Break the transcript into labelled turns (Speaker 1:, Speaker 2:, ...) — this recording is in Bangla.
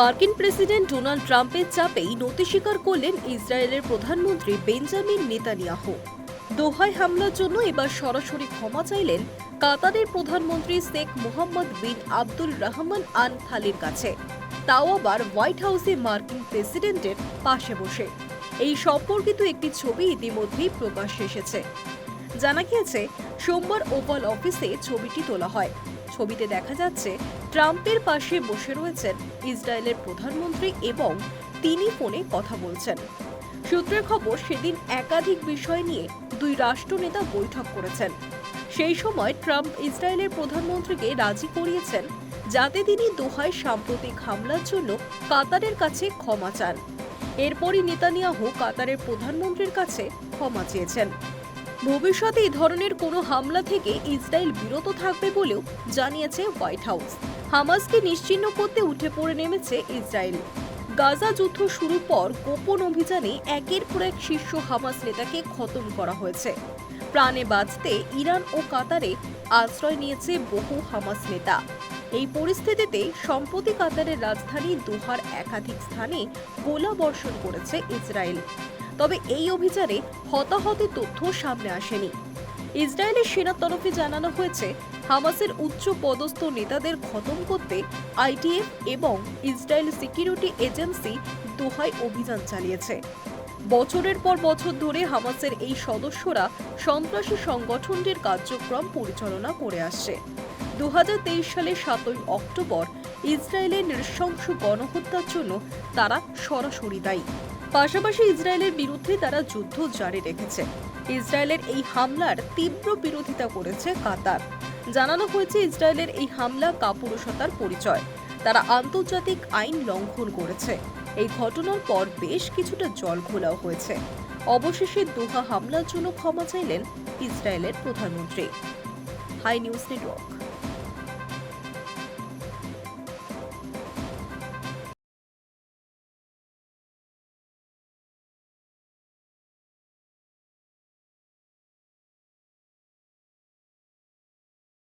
Speaker 1: মার্কিন প্রেসিডেন্ট ডোনাল্ড ট্রাম্পের চাপেই নতি স্বীকার করলেন ইসরায়েলের প্রধানমন্ত্রী বেঞ্জামিন নেতানিয়াহু। দোহায় হামলার জন্য এবার সরাসরি ক্ষমা চাইলেন কাতারের প্রধানমন্ত্রী শেখ মোহাম্মদ বিন আব্দুল রহমান আন থালির কাছে। তাও আবার হোয়াইট হাউসে মার্কিন প্রেসিডেন্টের পাশে বসে। এই সম্পর্কিত একটি ছবি ইতিমধ্যেই প্রকাশ্যে এসেছে। জানা গিয়েছে, সোমবার ওভাল অফিসে ছবিটি তোলা হয়। ছবিতে দেখা যাচ্ছে, ট্রাম্পের পাশে বসে রয়েছেন ইসরায়েলের প্রধানমন্ত্রী এবং তিনি ফোনে কথা বলছেন। সূত্রের খবর, সেদিন একাধিক বিষয় নিয়ে দুই রাষ্ট্রনেতা বৈঠক করেছেন। সেই সময় ট্রাম্প ইসরায়েলের প্রধানমন্ত্রীকে রাজি করিয়েছেন, যাতে তিনি দোহায় সাম্প্রতিক হামলার জন্য কাতারের কাছে ক্ষমা চান। এরপরই নেতানিয়াহু কাতারের প্রধানমন্ত্রীর কাছে ক্ষমা চেয়েছেন। ভবিষ্যতে এই ধরনের কোনো হামলা থেকে ইসরায়েল বিরত থাকবে বলেও জানিয়েছে হোয়াইট হাউস। হামাসকে নিশ্চিহ্ন করতে উঠে পড়ে নেমেছে ইসরায়েল। গাজা যুদ্ধ শুরুর পর গোপন অভিযানে একের পর এক শীর্ষ হামাস নেতাকে খতম করা হয়েছে। প্রাণে বাঁচতে ইরান ও কাতারে আশ্রয় নিয়েছে বহু হামাস নেতা। এই পরিস্থিতিতে সম্প্রতি কাতারের রাজধানী দোহার একাধিক স্থানে গোলা বর্ষণ করেছে ইসরায়েল। তবে এই অভিযানে হতাহতের তথ্য সামনে আসেনি। ইসরায়েলের সেনার তরফে জানানো হয়েছে, হামাসের উচ্চ পদস্থ নেতাদের খতম করতে আইটিএফ এবং ইসরায়েল সিকিউরিটি এজেন্সি দোহায় অভিযান চালিয়েছে। বছরের পর বছর ধরে হামাসের এই সদস্যরা সন্ত্রাসী সংগঠনটির কার্যক্রম পরিচালনা করে আসছে। দু সালের সাতই অক্টোবর ইসরায়েলের নৃশংস গণহত্যার জন্য তারা সরাসরি দায়ী। পাশাপাশি ইসরায়েলের বিরুদ্ধে তারা যুদ্ধ জারি রেখেছে। ইসরায়েলের এই হামলার তীব্র বিরোধিতা করেছে কাতার। জানানো হয়েছে ইসরায়েলের এই হামলা কাপুরুষতার পরিচয়। তারা আন্তর্জাতিক আইন লঙ্ঘন করেছে। এই ঘটনার পর বেশ কিছুটা জল ঘোলাও হয়েছে। অবশেষে দোহা হামলার জন্য ক্ষমা চাইলেন ইসরায়েলের প্রধানমন্ত্রী। High news network.